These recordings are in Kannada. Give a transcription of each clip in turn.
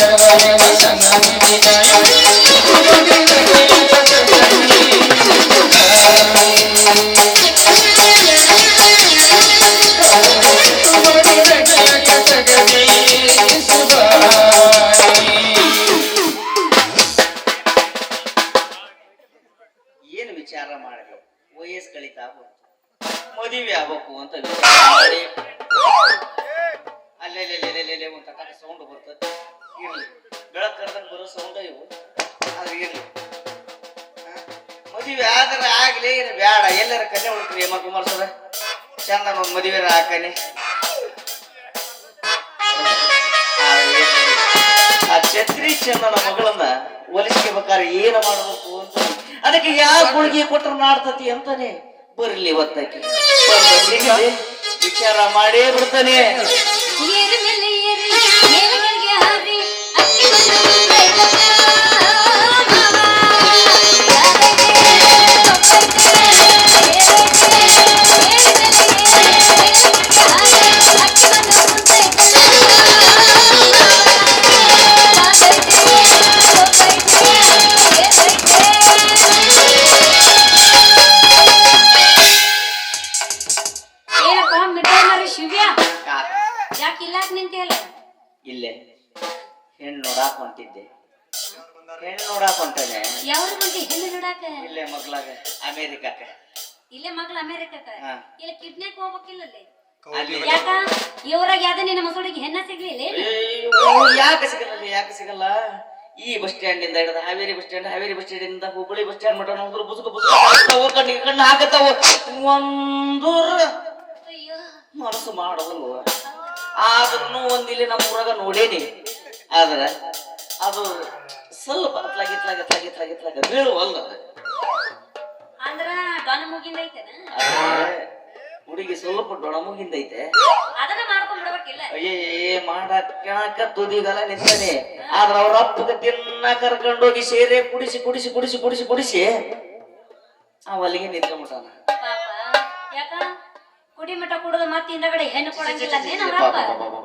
சங்கமி சங்கமி ಮದುವೆ ಆದ್ರೆ ಆಗ್ಲಿ ಏನು ಬೇಡ. ಎಲ್ಲರ ಕನ್ಯ ಉಳ್ಕ್ರಿ ಹೇಮ ಕುಮಾರ್ ಸರ ಚಂದ ಮದುವೆ ಹಾಕನೆ ಆ ಛತ್ರಿ ಚಂದನ ಮಗಳನ್ನ ಒಲಿಸ್ಕೆ ಬೇಕಾದ್ರೆ ಏನು ಮಾಡಬೇಕು ಅಂತ. ಅದಕ್ಕೆ ಯಾವ ಗುಳಿಗೆ ಕೊಟ್ರೆ ನಾಡ್ತತಿ ಅಂತಾನೆ ಬರ್ಲಿ ಒತ್ತಕ್ಕೆ ವಿಚಾರ ಮಾಡೇ ಬಿಡ್ತಾನೆ. ಇಲ್ಲೇ ಮಗ್ಳು ಅಮೇರಿಕಕ್ಕ. ಇಲ್ಲ ಕಿಡ್ನಾಕ್ ಅಲ್ಲಿ ಯಾಕ? ಇವ್ರಾಗ ಯಾವ್ದು ನಿನ್ನ ಮಸೂಡಿಗೆ ಹೆಣ್ಣ ಸಿಗ್ಲಿಲ್ಲ ಯಾಕೆ ಸಿಗಲ್ಲ? ಯಾಕೆ ಸಿಗಲ್ಲ? ಈ ಬಸ್ ಸ್ಟ್ಯಾಂಡ್ ಇಂದ ಹಿಡಿದ Haveri bus stand Haveri bus stand ಇಂದ ಹುಬ್ಬಳ್ಳಿ ಬಸ್ ಸ್ಟ್ಯಾಂಡ್ ಮಟ್ಟ ನೋಡಿದ್ರು ಬುಸುಕು ಬುಸುಕು ಕಣ್ಣಿಗೆ ಕಣ್ಣು ಹಾಕತ್ತಾವ. ಒಂದು ಮನಸ್ಸು ಮಾಡೋದಲ್ವ ಆದ್ರೂ ಒಂದಿಲ್ಲಿ ನಮ್ಮ ಊರಾಗ ನೋಡೇನಿ. ಆದ್ರೆ ಅದು ಸ್ವಲ್ಪ ಅತ್ಲಾಗ ಇತ್ಲಾಗ ಇತ್ಲಾಗ ಇತ್ಲಾಗ ಇತ್ಲಾಗ ಬೀಳುವಲ್ಲ. ಅಂದ್ರ ಡೊನ ಮುಗಿಂದ ಐತೆನ? ಹುಡುಗಿ ಸ್ವಲ್ಪ ಡೊಣಮುಗಿಂದೈತೆ ಅದನ್ನ ಮಾಡ್ಕೊಂಡ್ ಬಿಡ್ಬೇಕಿಲ್ಲ. ಅಯ್ಯೇ ನಿಂತಾನೆ ಆದ್ರ ಅವ್ರ ಅಪ್ಪಗ ದಿನ ಕರ್ಕೊಂಡೋಗಿ ಸೇರೆ ಕುಡಿಸಿ ಕುಡಿಸಿ ಕುಡಿಸಿ ಕುಡಿಸಿ ಕುಡಿಸಿ ಅವ ಅಲ್ಲಿಗೆ ನಿಂತ್ಕೊಂಡ್ಬಿಟ್ಟಾನ ಯಾಕ ಕುಡಿ ಮಠ ಕುಡಿದ ಮತ್ತೆ ಹಿಂದಗಡೆ ಹೆಣ್ಣು ಕೊಡಂಗಿಲ್ಲ ಏನ್ ಅವ್ರ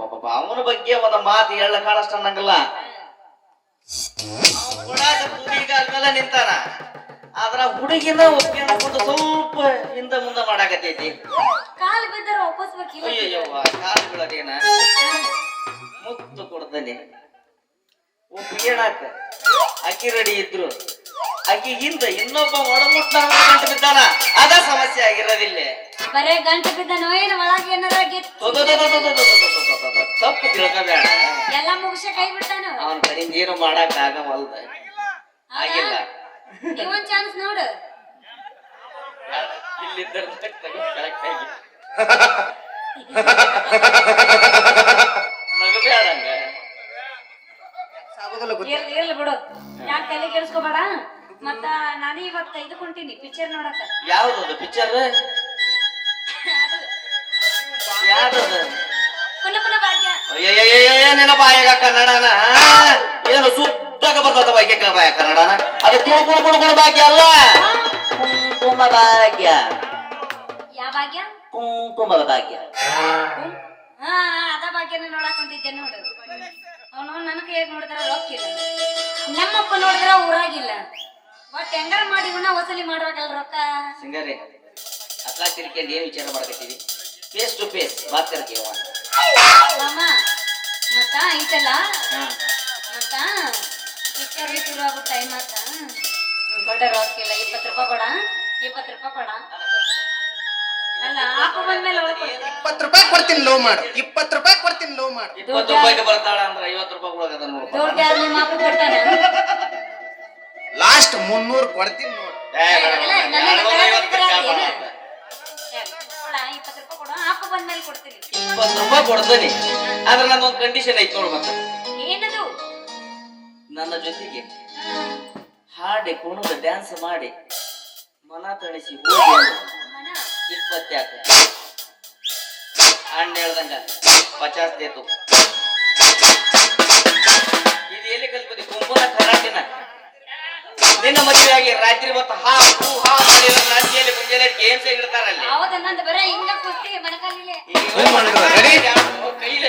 ಅಪ್ಪ ಅವನ ಬಗ್ಗೆ ಒಂದು ಮಾತು ಹೇಳ ಕಾಣಷ್ಟ ಅನ್ನಂಗಲ್ಲ ತುದಿಗಾಲ ನಿಂತಾನ ಆದ್ರ ಹುಡುಗಿನ ಒಪ್ಕೊಂಡು ಸ್ವಲ್ಪ ಹಿಂದ ಮುಂದ ಮಾಡಾಕತೈತಿ ಕಾಲ್ ಬಿದ್ದರೆ ಒಪ್ಪಿಸ್ಬೇಕಿಲ್ಲ ಕಾಲ್ ಬೀಳೋದೇನ ಮುತ್ತು ಕೊಡ್ತಾನೆ ಒಪ್ಪಿಗೆಣಾಕ ಅಕ್ಕಿ ರೆಡಿ ಇದ್ರು ಅಕ್ಕಿ ಹಿಂದ ಇನ್ನೊಬ್ಬ ಒಡಮುಟ್ಟ ಬಿದ್ದಾನ ಅದ ಸಮಸ್ಯೆ ಆಗಿರೋದಿಲ್ಲ ಬರೇ ಗಂಟು ಬಿದ್ದನೋ ಏನು ಒಳಗೆ ತಪ್ಪು ತಿಳ್ಕೊಬೇಡ ಎಲ್ಲ ಮುಗಿಸ ಕೈ ಬಿಡ್ತಾನ ಅವನ ಕಡೆಯಿಂದ ಏನು ಮಾಡಕ್ ಆಗವಲ್ದ ಆಗಿಲ್ಲ ಇವನ್ ಚಾನ್ಸ್ ನೋಡು ಇಲ್ಲಿದ್ದರೆ ಕರೆಕ್ಟ್ ಆಗಿ ನಗಬೇಡಂಗ ಇರ್ಲಿ ಇರ್ಲಿ ಬಿಡು. ಯಾಕೆ ತಲೆ ಕೆಡಿಸ್ಕೋಬೇಡ? ಮತ್ತ ನಾನು ಇವತ್ತ ಇದು ಕೊಂತೀನಿ ಪಿಕ್ಚರ್ ನೋಡಕ ಯಾವುದು ಪಿಕ್ಚರ್ ಅದು ಯಾವ್ದದು? ಪುನಃ ಪುನಃ ಭಾಗ್ಯ. ಅಯ್ಯಯ್ಯಯ್ಯಯ್ಯ, ನಿನ್ನ ಬಾಯಾಗ ಕನ್ನಡನ ಏನು ಸುದ್ದಾಗ ಬರ್ತದ ಬರ್ಕೋತ ಬಾಯ ಕನ್ನಡನ? ಅದು ಕುಣು ಕುಣ ಕುಣ ಕುಣು ಭಾಗ್ಯ ಅಲ್ಲ? ಕುಂಕುಮ ಭಾಗ್ಯ. ಭಾಗ್ಯ? ಕುಂಕುಮದ ಭಾಗ್ಯ. ಹಾ ಅದ ಭಾಗ್ಯನ ನೋಡಕ್ ಹೊಂಟಿದ್ದೆ ನೋಡು. ಅವನು ನನಗೆ ಹೇಗೆ ನೋಡಿದ್ರ ರೊಕ್ಕಿಲ್ಲ ನಮ್ಮಪ್ಪ ನೋಡಿದ್ರ ಊರಾಗಿಲ್ಲ. ಒಟ್ ಹೆಂಗಾರ ಮಾಡಿ ಇವನ್ನ ವಸೂಲಿ ಮಾಡ್ಬೇಕಲ್ಲ ರೊಕ್ಕ? ಸಿಂಗಾರಿ ಅತ್ಲಾ ತಿರ್ಕೊಂಡು ಏನು ವಿಚಾರ ಮಾಡ್ಕತ್ತೀವಿ ಫೇಸ್ ಟು ಫೇಸ್ ಬಾತ್ ಕರ್ತೀವಿ ಮಾಮ ಮತ್ತ ಐತಲ್ಲ? ಮತ್ತ ಟೈಮ್ ಆತ ಬಡ ಇಪ್ಪತ್ತು ರೂಪಾಯಿ ಕೊಡಾ ಇಪ್ಪತ್ತು ರೂಪಾಯಿ ಕೊಡ. ಅಲ್ಲ ರೂಪಾಯಿ ಕೊಡ್ತೀನಿ ಲೋ ಮಾಡು. ಇಪ್ಪತ್ತು ರೂಪಾಯಿ ಕೊಡ್ತೀನಿ ಲೋ ಮಾಡು. ಇಪ್ಪತ್ತು ರೂಪಾಯಿಗೆ ಬರ್ತಾಳ ಅಂದ್ರ ಐವತ್ತು ರೂಪಾಯಿ ಅದನ್ನ ಲಾಸ್ಟ್ ಮುನ್ನೂರು ಕೊಡ್ತೀನಿ ನೋಡಿ. ಇಪ್ಪತ್ತು ರೂಪಾಯಿ ಕೊಡ್ತೀನಿ. ಆದ್ರೆ ನಂದೊಂದು ಕಂಡೀಷನ್ ಐತಿ ನೋಡ್ಬೇಕು ನನ್ನ ಜೊತೆಗೆ ಹಾಡಿ ಕುಣಿದು ಡ್ಯಾನ್ಸ್ ಮಾಡಿ ಮನ ತಣಿಸಿ ಹೋಗಿ ಅಂದ್ರೆ. ಇಪ್ಪತ್ತ್ಯಾಕ. ಅಣ್ಣ ಹೇಳ್ದಂಗ ಪಚಾಸ್ ದೇತು. ಇದು ಎಲ್ಲಿ ಕಲ್ಪದಿ ಕುಂಭನ ಕರಾಟಿನ ನಿನ್ನ ಮದುವೆಯಾಗಿ ರಾತ್ರಿ ಮತ್ತು ಹಾ ಹೂ ಹಾ ಮಾಡಿ ರಾತ್ರಿಯಲ್ಲಿ ಮುಂಜಾನೆ ಗೇಮ್ಸ್ ಇಡ್ತಾರಲ್ಲಿ ಹೌದ ನಂದು ಬರೀ ಹಿಂಗ ಕುಸ್ತಿ? ಕೈಲೇ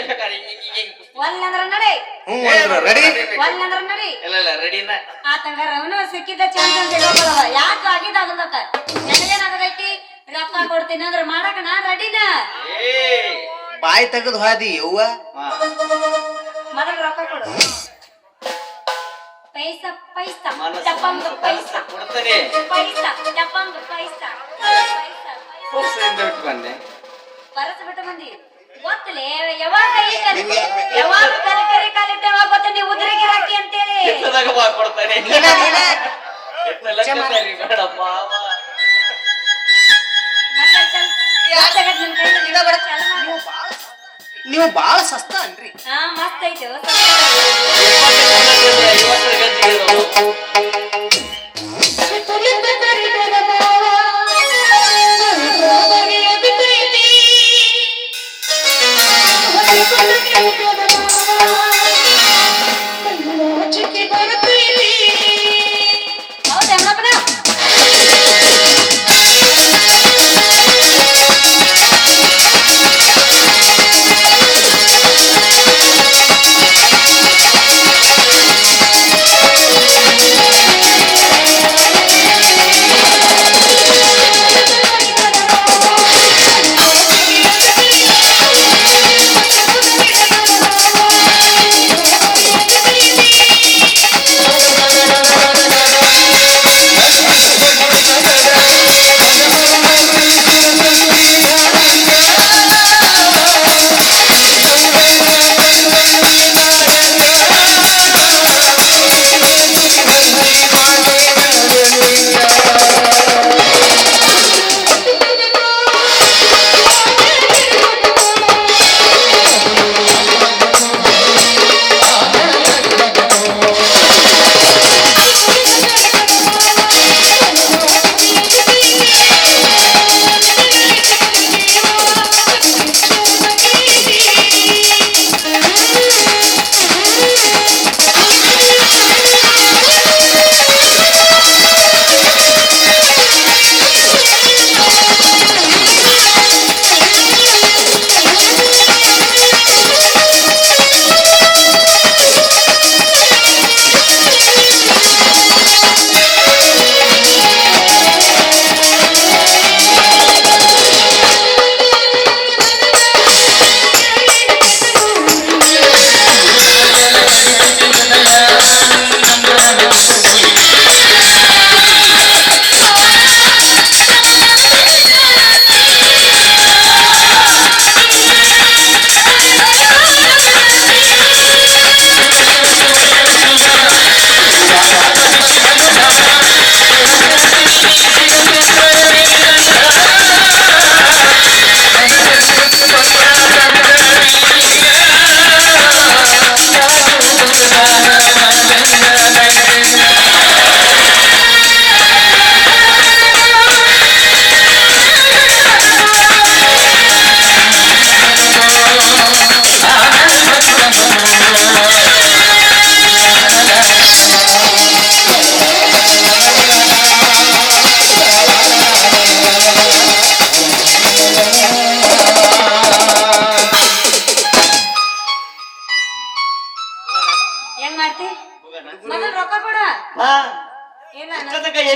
ಹಿಂಗ್ ಹಿಂಗ್ ಹಿಂಗ್ ಹಿಂಗ್ ಕುಸ್ತಿ. ಒಲ್ಲಂದ್ರ ನಡಿ. ಹ್ಞೂ ಅಂದ್ರ ರೆಡಿ ಒಲ್ಲಂದ್ರ ನಡಿ. ಇಲ್ಲ ಇಲ್ಲ ರೆಡಿನ ಆತಂಗಾರ ಅವನು ಸಿಕ್ಕಿದ್ದ ಚಾನ್ಸ್ ಸಿಗೋದವ ಯಾಕೆ ಆಗಿದಾಗದಕ್ಕ ನನಗೇನಾಗದೈತಿ ರೊಕ್ಕ ಕೊಡ್ತೀನಿ ಅಂದ್ರೆ ಮಾಡಕ ನಾ ರೆಡಿನ ಏ. ಬಾಯಿ ತೆಗೆದು ಹಾದಿ ಯವ್ವ. ಹಾ. ಮೊದಲು ರೊಕ್ಕ ಕೊಡು. ಪೈಸಾ ಪೈಸಾ ಪೈಸಾ ಪೈಸ. ಕೊಡ್ತಾನೆ. ಪೈಸ ಪೈಸಾ ಪೈಸ. ಪುರ್ಸದಿಂದ ಬಿಟ್ಟು ಬಂದೆ. ಬರಸ ಬಿಟ್ಟು ಬಂದಿ. ಗೊತ್ತಲೇ ಯಾವಾಗ ಈ ಕಲಿ ಯಾವಾಗ ಗೊತ್ತ? ನೀವು ಉದ್ರಿಗಿರಾಕಿ ಅಂತೇಳಿ. ಎತ್ತದಾಗ ನೀನ, ನೀನ. ಎತ್ತಲ್ಲ ಬಡ. ನೀವು ಬಾಳ ಸಸ್ತ ಅನ್ರಿ. ಹಾ ಮಸ್ತ್ ಐತೆ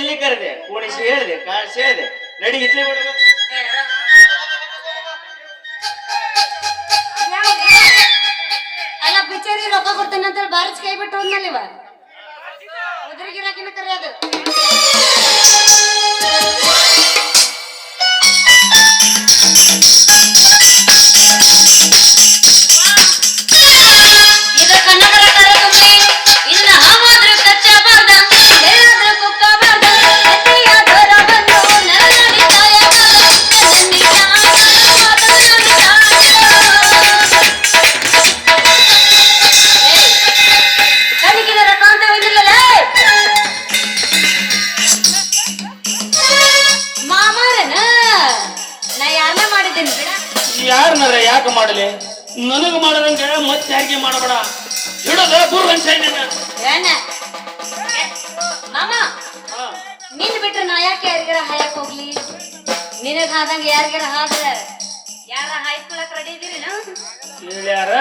ಎಲ್ಲಿ ಕರೆದೆ? ಕೂಡಿಸಿ ಹೇಳಿದೆ ಕಾಣಿಸಿ ಹೇಳಿದೆ. ನಡಿ ಇಟ್ಲಿ ಬಿಡು ಅಲ್ಲ ಪಿಚ್ಚರಿ ರೊಕ್ಕ ಕೊಡ್ತೇನೆ ಅಂತ ಹೇಳಿ ಬಾರಿಸ್ ಕೈ ಬಿಟ್ಟು ಹೋದ್ಮೇಲೆ ಇವ? ಉದ್ರಿಗಿರಾಕಿನ ಕರೆಯೋದು ಇದು ಹಾಯಕ್ ಹೋಗ್ಲಿ? ನಿನಗ ಹಾದಂಗ ಯಾರಿಗಾರ ಹಾದ್ರ ಯಾರ ಹಾಯ್ಕೊಳಕ್ ರೆಡಿ ಇದೀರಿ ಯಾರ?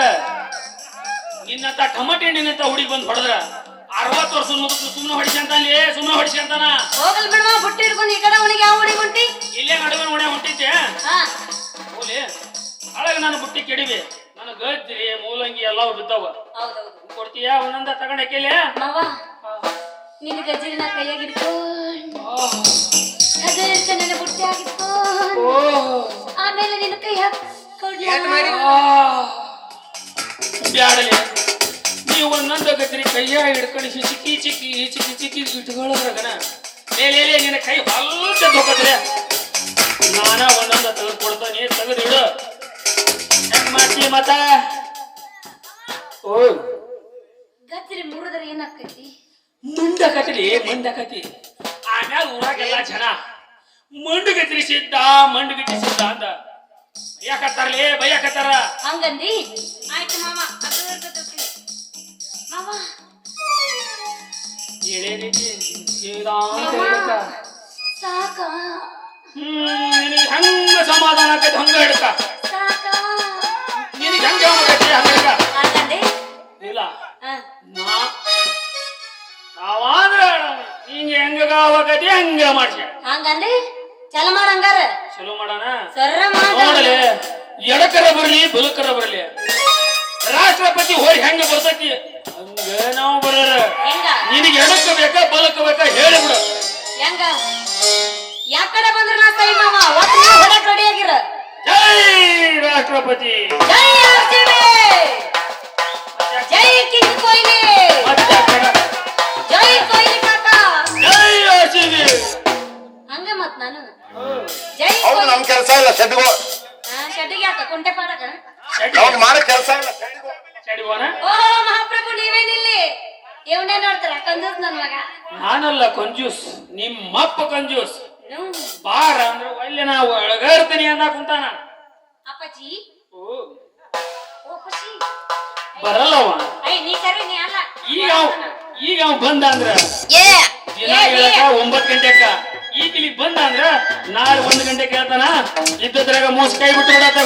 ನಿನ್ನಂತ ಟಮಟೆ ಹುಡಿ ಹುಡುಗಿ ಬಂದ್ ಹೊಡೆದ್ರ ಅರವತ್ತು ವರ್ಷ ಮುದುಕರು ಸುಮ್ಮನೆ ಹೊಡಿಸ್ಕೊಂತಾನೆ ಸುಮ್ಮನೆ ಹೊಡಿಸ್ಕೊಂತಾನ ಹೋಗಲ್ ಬಿಡವ ಬುಟ್ಟಿ ಹಿಡ್ಕೊಂಡು ಈ ಕಡೆ ಅವನಿಗೆ ಯಾವ ಹುಡಿ ಹೊಂಟಿ ಇಲ್ಲೇ ನಡುವೆ ಹೊಡೆ ಹೊಂಟಿದ್ದೆ ಹೋಲಿ ಅಳಗ ನಾನು ಬುಟ್ಟಿ ಕೆಡಿವೆ. ನನ್ನ ಗಜ್ರಿ ಮೂಲಂಗಿ ಎಲ್ಲವೂ ಬಿದ್ದವ. ಕೊಡ್ತೀಯಾ ಒಂದೊಂದ ತಗೊಂಡ್ ಹಾಕಿಲೆ ಮಾವ ನಿನ್ನ ಗಜ್ಜಿನ ಕೈಯಾಗ ಇಟ್ಕೊಂಡು ಅದೇ ನನ್ನ ಬುಟ್ಟಿ ಆಗಿಟ್ಕೊಂಡು ಆಮೇಲೆ ನಿನ್ನ ಕೈ? ಬ್ಯಾಡಲಿ. ನೀವು ಒಂದೊಂದು ಗಜ್ರಿ ಕೈಯ ಹಿಡ್ಕೊಂಡು ಚಿಕ್ಕಿ ಚಿಕ್ಕಿ ಚಿಕ್ಕಿ ಇಟ್ಕೊಳ್ಳೋದ್ರಾಗನ ನಿನ್ನ ಕೈ ಹೊಲ್ಕ ಹೋಗತ್ರೆ ನಾನ ಒಂದೊಂದು ತೆಗೆದು ಕೊಡ್ತಾನೆ ತೆಗೆದು ಇಡು. ಹೆಂಗ್ ಮಾಡ್ತಿ ಮತ್ತ? ಓ ಗಜ್ರಿ ಮುರಿದ್ರೆ ಏನಾಗ್ತೈತಿ? ಮುಂಡಕತಿ ಮುಂಡಕತಿ ಆಮ್ಯಾಲ ಊರಾಗೆಲ್ಲ ಜನ ಮಂಡು ಗತ್ರಿ ಸಿದ್ಧ ಮಂಡು ಗತಿ ಸಿದ್ಧ ಅಂತ ಯಾಕತ್ತಾರಲೇ ಬೈಯಾಕತ್ತಾರ ಹಂಗಂದಿ ಆಯ್ತು ಮಾವ ಅದು ಇರ್ತೈತಿ. ಮಾವ ಎಳೆ ರೀತಿ ಸೀದಾ ಅಂತ ಹೇಳ್ಕ. ಸಾಕ ಹ್ಮ್ ನಿನಗೆ ಹಂಗ ಸಮಾಧಾನ ಆಕೈತಿ ಹಂಗ ಹಿಡ್ಕ ಸಾಕ ನಿನಗೆ ಹಂಗ ಆಗೈತಿ ಹಂಗ ಹಿಡ್ಕ ಹಂಗಂದಿ ಇಲ್ಲ ಹಾ ನಾ ನಾವಾದ್ರ ಹಿಂಗ ಹೆಂಗ ಆಗತಿ ಹಂಗ ಮಾಡ್ಸಿ ಹಂಗಂದಿ ಚಲ ಮಾಡ ಹಂಗಾರ. ಚಲೋ ಮಾಡೋಣ? ಸರ್ರ ನೋಡಲೆ ಎಡಕರ ಬರ್ಲಿ ಬಲಕರ ಬರ್ಲಿ. ರಾಷ್ಟ್ರಪತಿ ಹೋಗಿ ಹೆಂಗ ಬರ್ತೈತಿ? ಹಂಗ ನಾವು ಬರೋರ. ಹೆಂಗ? ನಿನಗೆ ಎಡಕ ಬೇಕಾ ಬಲಕ ಬೇಕಾ ಹೇಳಿಬಿಡ ಹೆಂಗ? ಯಾ ಕಡೆ ಬಂದ್ರ ನಾ ಕೈ ಮಾವ? ಒಟ್ಟು ಹೊಡಕ್ ರೆಡಿ ಆಗಿರ? ಜೈ ರಾಷ್ಟ್ರಪತಿ. ಜೈ RCB! ಜೈ ಕಿಂಗ್ ಕೊಹ್ಲಿ. ಮತ್ತೆ ಹಂಗ ಮತ್ ನಾನು. ಜೈ ಹೌದು ನಮ್ ಕೆಲಸ ಇಲ್ಲ ಶೆಡ್ಗೋ ಹಾ ಶೆಡ್ಡಿಗೆ ಯಾಕ ಕುಂಟೆ ಪಾಡಕ? ಅವ್ನ್ ಮಾಡೋ ಕೆಲಸ ಇಲ್ಲ ಶೆಡ್ಗೋ ಓ ಮಹಾಪ್ರಭು ನೀವೇನಿಲ್ಲಿ ಇವನೇ ನೋಡ್ತಾರ ಕಂಜೂಸ್ ನನ್ ಮಗ. ನಾನಲ್ಲ ಕಂಜೂಸ್ ನಿಮ್ಮಪ್ಪ ಕಂಜೂಸ್. ಹ್ಮ್. ಬಾರ ಅಂದ್ರೆ ಒಳ್ಳೆ ನಾವು ಒಳಗಾರ್ತೀನಿ ಅಂದ ಕುಂತಾನ ಅಪ್ಪಾಜಿ. ಓ. ಓ ಖುಷಿ ಬರಲ್ಲವ. ಐ ನೀ ಕರಿ ನೀ ಅಲ್ಲ. ಈಗ ಅವ್ ಈಗ ಅವ್ ಬಂದ ಅಂದ್ರ ಒಂಬತ್ತು ಏ, ಈಗ ಇಲ್ಲಿ ಬಂದ ಅಂದ್ರ ನಾಳೆ ಒಂದು ಗಂಟೆ ಕೇಳ್ತಾನ? ಇದ್ದದ್ರಾಗ ಮೋಸ ಕೈ ಬಿಟ್ಟು ಬಿಡತ್ತ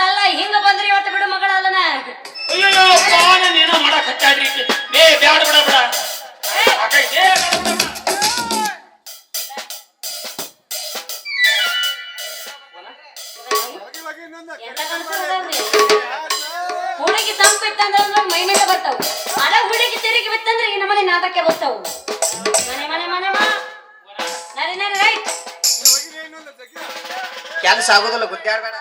ನಿಂಗ್ ಹಿಂಗ ಬಂದ್ರಿ ಇವತ್ತು ಬಿಡು ಮಗಳಲ್ಲನ. ಅಯ್ಯೋ ಪಾನ ನೀನ ಮಾಡಕ್ ಹಚ್ಚಾಡ್ರಿ ಈಕಿ. ಏ ಬ್ಯಾಡ ಬಿಡ ಬಿಡ. ಸಾಕೈತಿ. ಏ, ಬ್ಯಾಡ ಬಿಡ, ಬಿಡ. ಎಂತ ಕಾಣ್ತದವ್ರಿ ಹುಡುಗಿ ತಂಪು ಇತ್ತಂದ್ರ ಮೈ ಮೇಲೆ ಬರ್ತಾವು. ಅದ ಹುಡುಗಿ ತಿರುಗಿ ಬಿತ್ತಂದ್ರೆ ಈ ನಮ್ಮನೆ ನಾದಕ್ಕೆ ಬರ್ತಾವು. ಮನೆ ಮನೆ ಮನೆ ಮಾ. ನರಿ ನರಿ ರೈಟ್. ಕೆಲ್ಸ ಆಗೋದಿಲ್ಲ ಗುದ್ದಾಡ್ಬೇಡ.